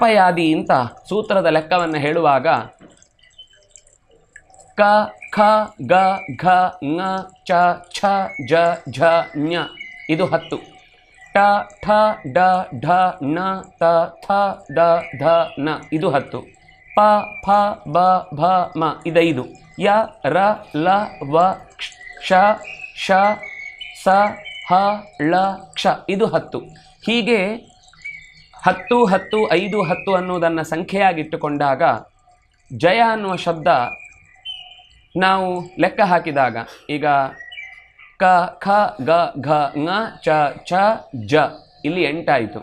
ಅನಪಯಾದಿ ಅಂತ ಸೂತ್ರದ ಲೆಕ್ಕವನ್ನು ಹೇಳುವಾಗ ಕ, ಖ, ಗ, ಘ, ನ, ಚ, ಛ, ಜ, ಝ ಞ ಇದು ಹತ್ತು. ಟ ಠ, ಡ, ಢ ಣ ತ, ಥ ದ ಧ, ನ. ಇದು ಹತ್ತು. ಪ ಫ ಬ, ಭ, ಮ. ಇದೈದು. ಯ, ರ, ಲ, ವ, ಕ್ಷ ಶ ಸ, ಹ, ಳ, ಕ್ಷ. ಇದು ಹತ್ತು. ಹೀಗೆ ಹತ್ತು ಹತ್ತು ಐದು ಹತ್ತು ಅನ್ನುವುದನ್ನು ಸಂಖ್ಯೆಯಾಗಿಟ್ಟುಕೊಂಡಾಗ ಜಯ ಅನ್ನುವ ಶಬ್ದ ನಾವು ಲೆಕ್ಕ ಹಾಕಿದಾಗ ಈಗ ಕ, ಖ, ಗ, ಘ ಙ ಚ ಚ, ಜ ಇಲ್ಲಿ ಎಂಟಾಯಿತು.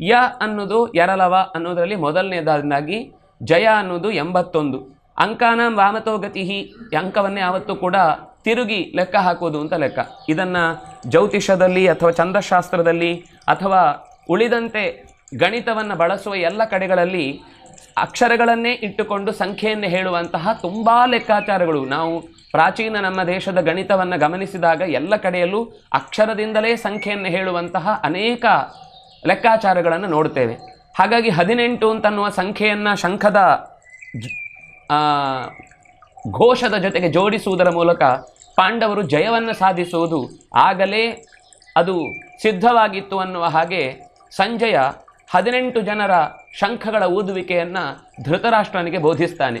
ಯ ಅನ್ನೋದು ಎರಲವ ಅನ್ನೋದರಲ್ಲಿ ಮೊದಲನೇದಾಗಿ ಜಯ ಅನ್ನೋದು ಎಂಬತ್ತೊಂದು. ಅಂಕಾನ ವಾಮತೋ ಗತಿ ಅಂಕವನ್ನೇ ಆವತ್ತು ಕೂಡ ತಿರುಗಿ ಲೆಕ್ಕ ಹಾಕೋದು ಅಂತ ಲೆಕ್ಕ. ಇದನ್ನು ಜ್ಯೋತಿಷದಲ್ಲಿ ಅಥವಾ ಚಂದ್ರಶಾಸ್ತ್ರದಲ್ಲಿ ಅಥವಾ ಉಳಿದಂತೆ ಗಣಿತವನ್ನು ಬಳಸುವ ಎಲ್ಲ ಕಡೆಗಳಲ್ಲಿ ಅಕ್ಷರಗಳನ್ನೇ ಇಟ್ಟುಕೊಂಡು ಸಂಖ್ಯೆಯನ್ನು ಹೇಳುವಂತಹ ತುಂಬ ಲೆಕ್ಕಾಚಾರಗಳು. ನಾವು ಪ್ರಾಚೀನ ನಮ್ಮ ದೇಶದ ಗಣಿತವನ್ನು ಗಮನಿಸಿದಾಗ ಎಲ್ಲ ಕಡೆಯಲ್ಲೂ ಅಕ್ಷರದಿಂದಲೇ ಸಂಖ್ಯೆಯನ್ನು ಹೇಳುವಂತಹ ಅನೇಕ ಲೆಕ್ಕಾಚಾರಗಳನ್ನು ನೋಡ್ತೇವೆ ಹಾಗಾಗಿ ಹದಿನೆಂಟು ಅಂತನ್ನುವ ಸಂಖ್ಯೆಯನ್ನು ಶಂಖದ ಘೋಷದ ಜೊತೆಗೆ ಜೋಡಿಸುವುದರ ಮೂಲಕ ಪಾಂಡವರು ಜಯವನ್ನು ಸಾಧಿಸುವುದು ಆಗಲೇ ಅದು ಸಿದ್ಧವಾಗಿತ್ತು ಅನ್ನುವ ಹಾಗೆ ಸಂಜಯ ಹದಿನೆಂಟು ಜನರ ಶಂಖಗಳ ಊದುವಿಕೆಯನ್ನು ಧೃತರಾಷ್ಟ್ರನಿಗೆ ಬೋಧಿಸ್ತಾನೆ.